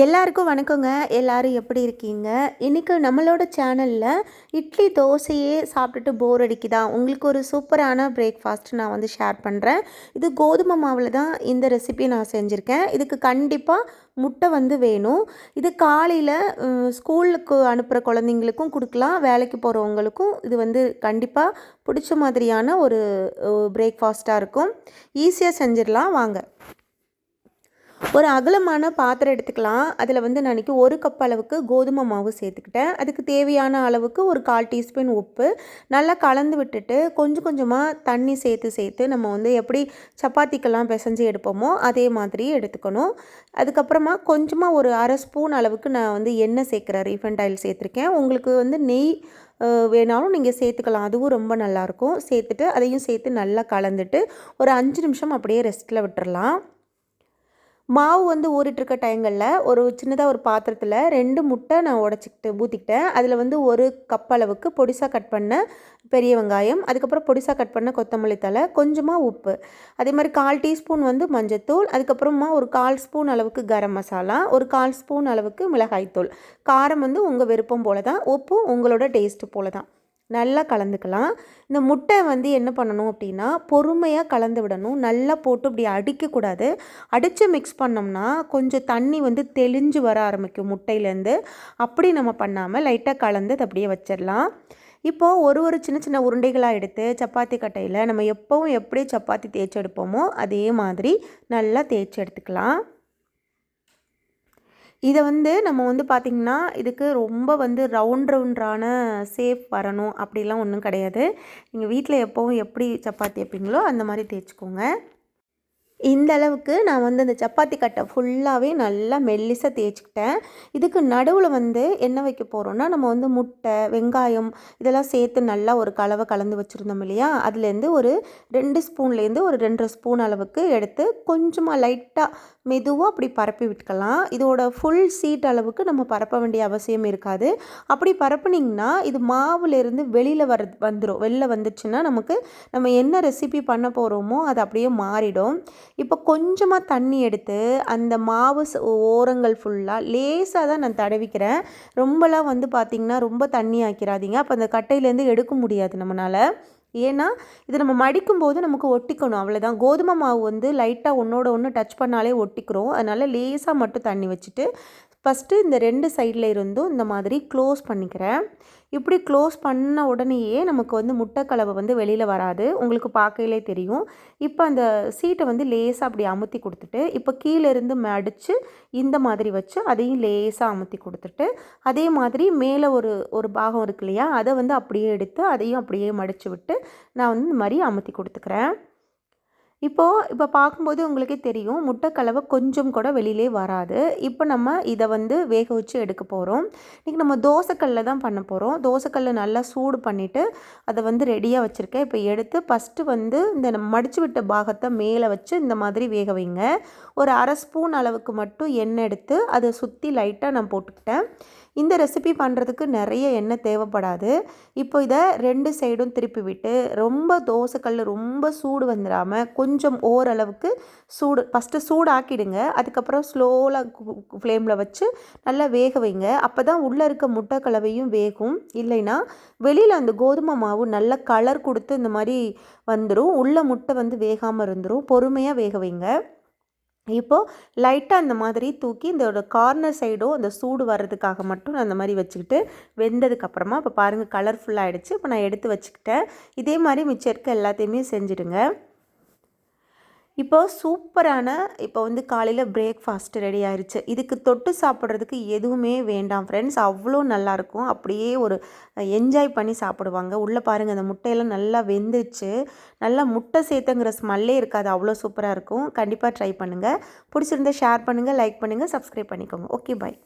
எல்லாருக்கும் வணக்கங்க. எல்லாரும் எப்படி இருக்கீங்க? இன்றைக்கி நம்மளோட சேனலில் இட்லி தோசையே சாப்பிட்டுட்டு போர் அடிக்குதா? உங்களுக்கு ஒரு சூப்பரான பிரேக்ஃபாஸ்ட் நான் வந்து ஷேர் பண்ணுறேன் இது கோதுமை மாவில் தான் இந்த ரெசிபி நான் செஞ்சுருக்கேன். இதுக்கு கண்டிப்பாக முட்டை வந்து வேணும். இது காலையில் ஸ்கூலுக்கு அனுப்புகிற குழந்தைங்களுக்கும் கொடுக்கலாம். வேலைக்கு போகிறவங்களுக்கும் இது வந்து கண்டிப்பாக பிடிச்ச மாதிரியான ஒரு பிரேக்ஃபாஸ்ட்டாக இருக்கும். ஈஸியாக செஞ்சிடலாம். வாங்க. ஒரு அகலமான பாத்திரம் எடுத்துக்கலாம். அதில் வந்து நான் ஒரு கப் அளவுக்கு கோதுமை மாவு சேர்த்துக்கிட்டேன். அதுக்கு தேவையான அளவுக்கு ஒரு கால் டீஸ்பூன் உப்பு. நல்லா கலந்து விட்டுட்டு கொஞ்சம் கொஞ்சமாக தண்ணி சேர்த்து சேர்த்து நம்ம வந்து எப்படி சப்பாத்திக்கெல்லாம் பிசைஞ்சு எடுப்போமோ அதே மாதிரி எடுத்துக்கணும். அதுக்கப்புறமா கொஞ்சமாக ஒரு அரை ஸ்பூன் அளவுக்கு நான் வந்து எண்ணெய் சேர்க்குறேன் ரீஃபண்ட் ஆயில் சேர்த்துருக்கேன். உங்களுக்கு வந்து நெய் வேணாலும் நீங்கள் சேர்த்துக்கலாம். அதுவும் ரொம்ப நல்லாயிருக்கும் சேர்த்துட்டு அதையும் சேர்த்து நல்லா கலந்துட்டு ஒரு அஞ்சு நிமிஷம் அப்படியே ரெஸ்ட்டில் விட்டுறலாம். மாவு வந்து ஊறிட்டுருக்க டைங்களில் ஒரு சின்னதாக ஒரு பாத்திரத்தில் ரெண்டு முட்டை நான் உடச்சிக்கிட்டு ஊற்றிக்கிட்டேன் அதில் வந்து ஒரு கப் அளவுக்கு பொடிசாக கட் பண்ண பெரிய வெங்காயம் அதுக்கப்புறம் பொடிசாக கட் பண்ண கொத்தமல்லி தலை கொஞ்சமாக உப்பு. அதே மாதிரி கால் டீஸ்பூன் வந்து மஞ்சத்தூள் அதுக்கப்புறமா ஒரு கால் ஸ்பூன் அளவுக்கு கரம் மசாலா ஒரு கால் ஸ்பூன் அளவுக்கு மிளகாய்த்தூள். காரம் வந்து உங்கள் விருப்பம் போல தான் உப்பு உங்களோட டேஸ்ட்டு போல தான் நல்லா கலந்துக்கலாம். இந்த முட்டை வந்து என்ன பண்ணணும் அப்படின்னா பொறுமையாக கலந்து விடணும். நல்லா போட்டு இப்படி அடிக்கக்கூடாது. அடித்து மிக்ஸ் பண்ணோம்னா கொஞ்சம் தண்ணி வந்து தெளிஞ்சு வர ஆரம்பிக்கும் முட்டையிலேருந்து. அப்படி நம்ம பண்ணாமல் லைட்டாக கலந்து அதை அப்படியே வச்சிடலாம். இப்போது ஒரு ஒரு சின்ன சின்ன உருண்டைகளாக எடுத்து சப்பாத்தி கட்டையில் நம்ம எப்போவும் எப்படி சப்பாத்தி தேய்ச்சி எடுப்போமோ அதே மாதிரி நல்லா தேய்ச்சி எடுத்துக்கலாம். இதை வந்து நம்ம வந்து பார்த்திங்கன்னா இதுக்கு ரொம்ப வந்து ரவுண்ட் ரவுண்டான சேஃப் வரணும் அப்படிலாம் ஒன்றும் கிடையாது. நீங்கள் வீட்டில் எப்போவும் எப்படி சப்பாத்தி வைப்பீங்களோ அந்த மாதிரி தேய்ச்சிக்கோங்க. இந்த அளவுக்கு நான் வந்து அந்த சப்பாத்தி கட்டை ஃபுல்லாகவே நல்லா மெல்லிசாக தேய்ச்சிக்கிட்டேன். இதுக்கு நடுவில் வந்து என்ன வைக்க போகிறோன்னா நம்ம வந்து முட்டை வெங்காயம் இதெல்லாம் சேர்த்து நல்லா ஒரு கலவை கலந்து வச்சுருந்தோம் இல்லையா? அதுலேருந்து ஒரு ரெண்டு ஸ்பூன்லேருந்து ஒரு ரெண்டரை ஸ்பூன் அளவுக்கு எடுத்து கொஞ்சமாக லைட்டாக மெதுவாக அப்படி பரப்பி விட்டுக்கலாம். இதோட ஃபுல் சீட் அளவுக்கு நம்ம பரப்ப வேண்டிய அவசியம் இருக்காது. அப்படி பரப்புனிங்கன்னா இது மாவுலேருந்து வெளியில் வர வந்துடும் வெளில வந்துச்சுன்னா நமக்கு நம்ம என்ன ரெசிபி பண்ண போகிறோமோ அது அப்படியே மாறிடும். இப்போ கொஞ்சமாக தண்ணி எடுத்து அந்த மாவு ஓரங்கள் ஃபுல்லாக லேசாக தான் நான் தடவிக்கிறேன். ரொம்பலாம் வந்து பார்த்திங்கன்னா ரொம்ப தண்ணி ஆக்கிறாதீங்க அப்போ அந்த கட்டையிலேருந்து எடுக்க முடியாது நம்மளால் ஏன்னா இது நம்ம மடிக்கும்போது நமக்கு ஒட்டிக்கணும். அவ்வளோதான் கோதுமை மாவு வந்து லைட்டாக ஒன்றோட ஒன்று டச் பண்ணாலே ஒட்டிக்கிறோம். அதனால் லேசாக மட்டும் தண்ணி வச்சுட்டு ஃபஸ்ட்டு இந்த ரெண்டு சைடில் இருந்தும் இந்த மாதிரி க்ளோஸ் பண்ணிக்கிறேன். இப்படி க்ளோஸ் பண்ண உடனேயே நமக்கு வந்து முட்டைக்கலவை வந்து வெளியில் வராது. உங்களுக்கு பார்க்கையிலே தெரியும். இப்போ அந்த சீட்டை வந்து லேசாக அப்படி அமுத்தி கொடுத்துட்டு இப்போ கீழேருந்து மடித்து இந்த மாதிரி வச்சு அதையும் லேசாக அமுத்தி கொடுத்துட்டு அதே மாதிரி மேலே ஒரு ஒரு பாகம் இருக்கு இல்லையா அதை வந்து அப்படியே எடுத்து அதையும் அப்படியே மடித்து விட்டு நான் வந்து இந்த மாதிரி அமுத்தி கொடுத்துக்கிறேன். இப்போது இப்போ பார்க்கும்போது உங்களுக்கே தெரியும் முட்டைக்கலவை கொஞ்சம் கூட வெளியிலே வராது. இப்போ நம்ம இதை வந்து வேக வச்சு எடுக்க போகிறோம் இன்றைக்கி நம்ம தோசைக்கல்லில் தான் பண்ண போகிறோம் தோசைக்கல்லை நல்லா சூடு பண்ணிவிட்டு அதை வந்து ரெடியாக வச்சுருக்கேன். இப்போ எடுத்து ஃபஸ்ட்டு வந்து இந்த நம்ம மடித்து விட்ட பாகத்தை மேலே வச்சு இந்த மாதிரி வேக வைங்க. ஒரு அரை ஸ்பூன் அளவுக்கு மட்டும் எண்ணெய் எடுத்து அதை சுற்றி லைட்டாக நான் போட்டுக்கிட்டேன். இந்த ரெசிபி பண்ணுறதுக்கு நிறைய எண்ணெய் தேவைப்படாது. இப்போ இதை ரெண்டு சைடும் திருப்பி விட்டு ரொம்ப தோசைக்கல் ரொம்ப சூடு வந்துடாமல் கொஞ்சம் ஓரளவுக்கு சூடு ஃபஸ்ட்டு சூடாக்கிடுங்க. அதுக்கப்புறம் ஸ்லோலாக ஃப்ளேமில் வச்சு நல்லா வேக வைங்க. அப்போ தான் உள்ளே இருக்க முட்டை கலவையும் வேகும். இல்லைன்னா வெளியில் அந்த கோதுமை மாவு நல்ல கலர் கொடுத்து இந்த மாதிரி வந்துடும் உள்ள முட்டை வந்து வேகாமல் இருந்துடும் பொறுமையாக வேக வைங்க. இப்போது லைட்டாக அந்த மாதிரி தூக்கி இதோட கார்னர் சைடும் அந்த சூடு வர்றதுக்காக மட்டும் நான் அந்த மாதிரி வச்சுக்கிட்டு வெந்ததுக்கப்புறமா இப்போ பாருங்கள் கலர்ஃபுல்லாகிடுச்சு இப்போ நான் எடுத்து வச்சுக்கிட்டேன். இதே மாதிரி மிச்சம் இருக்க எல்லாத்தையுமே செஞ்சுடுங்க. இப்போ சூப்பரான இப்போ வந்து காலையில் பிரேக்ஃபாஸ்ட் ரெடி ஆயிடுச்சு இதுக்கு தொட்டு சாப்பிட்றதுக்கு எதுவுமே வேண்டாம் ஃப்ரெண்ட்ஸ் அவ்வளோ நல்லாயிருக்கும். அப்படியே ஒரு என்ஜாய் பண்ணி சாப்பிடுவாங்க. உள்ளே பாருங்கள் அந்த முட்டையெல்லாம் நல்லா வெந்துச்சு நல்லா முட்டை சேர்த்துங்கிற ஸ்மெல்லே இருக்காது. அவ்வளோ சூப்பராக இருக்கும் கண்டிப்பாக ட்ரை பண்ணுங்கள் பிடிச்சிருந்தா ஷேர் பண்ணுங்கள் லைக் பண்ணுங்கள் சப்ஸ்கிரைப் பண்ணிக்கோங்க. Okay bye